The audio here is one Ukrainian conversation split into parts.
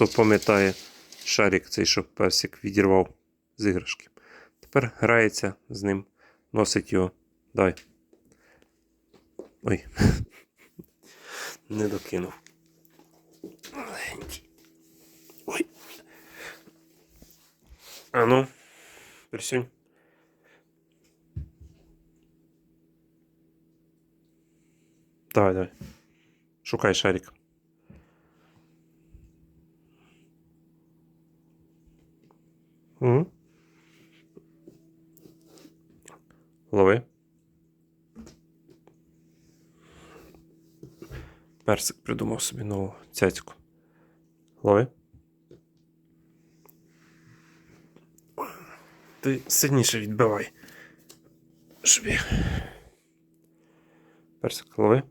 хто пам'ятає шарик цей, що персик відірвав з іграшки. Тепер грається з ним, носить його. Дай. Ой. Не докинув. Маленький. Ой. А ну, присунь. Давай, давай. Шукай шарик. Угу. Лови. Персик придумав собі нову цяцьку. Лови. Ти сильніше відбивай. Я... Персик, лови.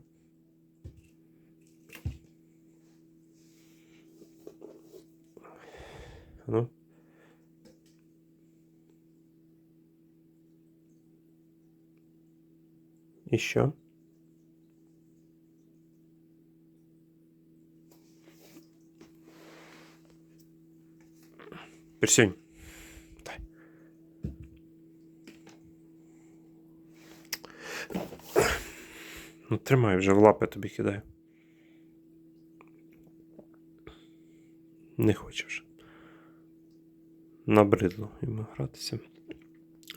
Ну. Еще. Присядь. Дай. Ну, тримай вже в лапи тобі кидаю. Не хочеш. Набридло йому гратися.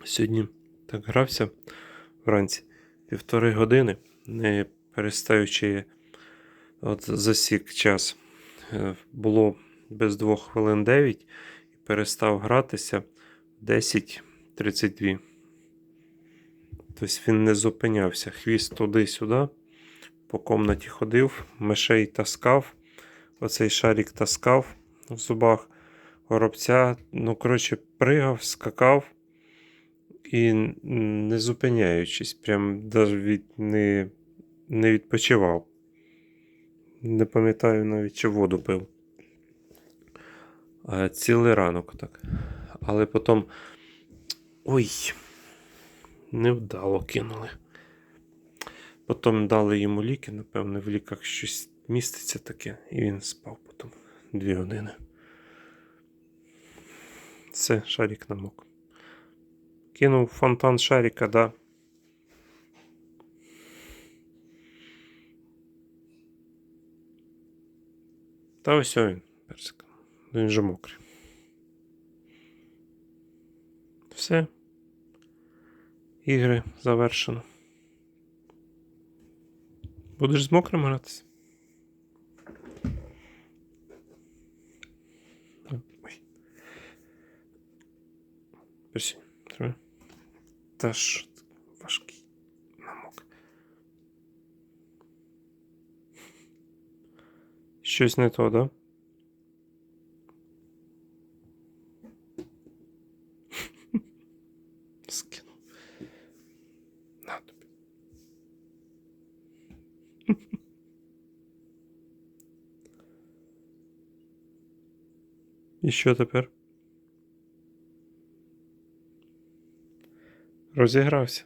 Сьогодні так грався вранці півтори години, не перестаючи от засік час. Е, Було без двох хвилин 9 і перестав гратися в 10.32. Тобто він не зупинявся. Хвіст туди-сюди. По комнаті ходив, мишей таскав. Оцей шарик таскав в зубах горобця. Ну, коротше, пригав, скакав і не зупиняючись, прям навіть не, не відпочивав. Не пам'ятаю навіть, чи воду пив. Цілий ранок так. Але потім. Ой, невдало кинули. Потім дали йому ліки, напевне, в ліках щось міститься таке, і він спав потім дві години. Все, шарик намок. Кинув фонтан шарика, да. Та ось він, персик. Він же мокрий. Все. Ігри завершено. Будеш з мокрим гратися? Ой. Персі, треба. Та ж важкий намок. Щось не то, да? Скинув. На тобі. І що тепер? Розігрався.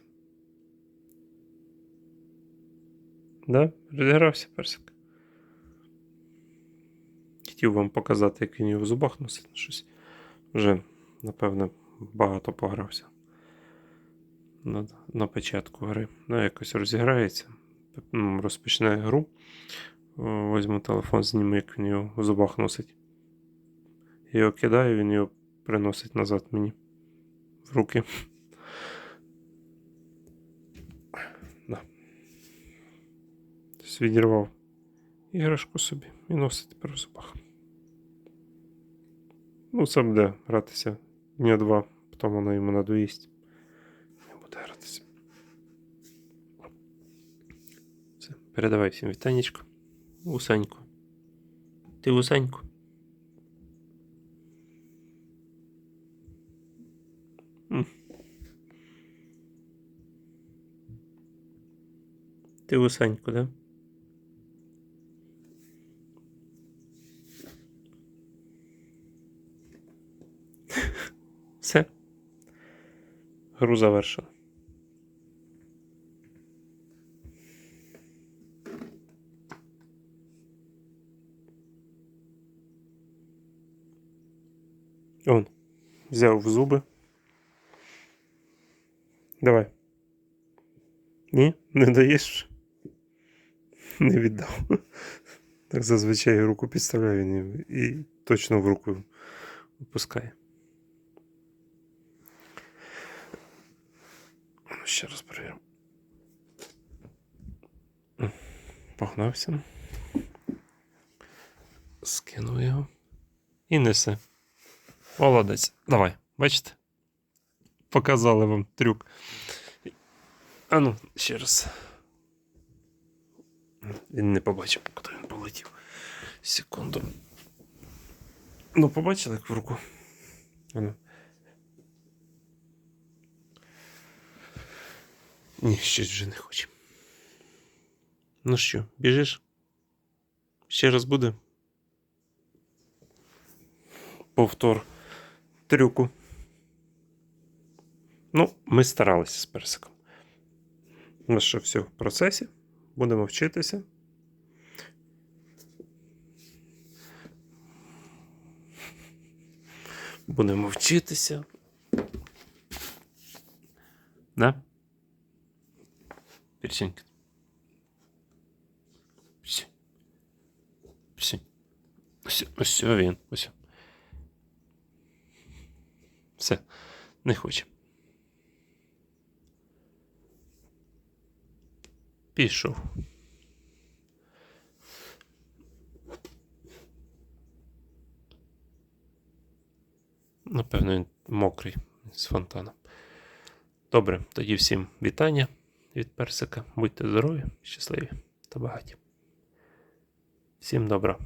Да? Розігрався персик. Хотів вам показати, як він його в зубах носить щось. Вже, напевно, багато погрався. На, на початку гри. Ну, якось розіграється. Розпочне гру. Возьму телефон, зніму, як він його в зубах носить. Його кидаю, він його приносить назад мені в руки. Тобто відірвав іграшку собі і носить тепер в зубах. Ну, це буде гратися дня два, потім воно йому надоїсть. Не буде гратися. Все, передавай всім вітанечко. Усаньку. Ти усаньку. М. Ти усаньку, да? Все. Гру завершена. Он. Взяв в зуби. Давай. Ні? Не даєш? Не віддав. Так зазвичай руку підставляю і, точно в руку випускає. Ну, Ще раз перевіримо. Погнався. Скинув його. І несе. Молодець. Давай, бачите? Показали вам трюк. А ну, ще раз. Він не побачив, куди він полетів. Секунду. Ну, побачили, як в руку. А ну. Ні, щось вже не хоче. Ну що, біжиш? Ще раз буде? Повтор трюку. Ну, ми старалися з персиком. У нас ще все в процесі. Будемо вчитися. Будемо вчитися. Да? Персинь. Ось, ось він. Ось. Все. Не хоче. Пішов. Напевно, він мокрий з фонтаном. Добре, тоді всім вітання від персика. Будьте здорові, щасливі та багаті. Всім добра.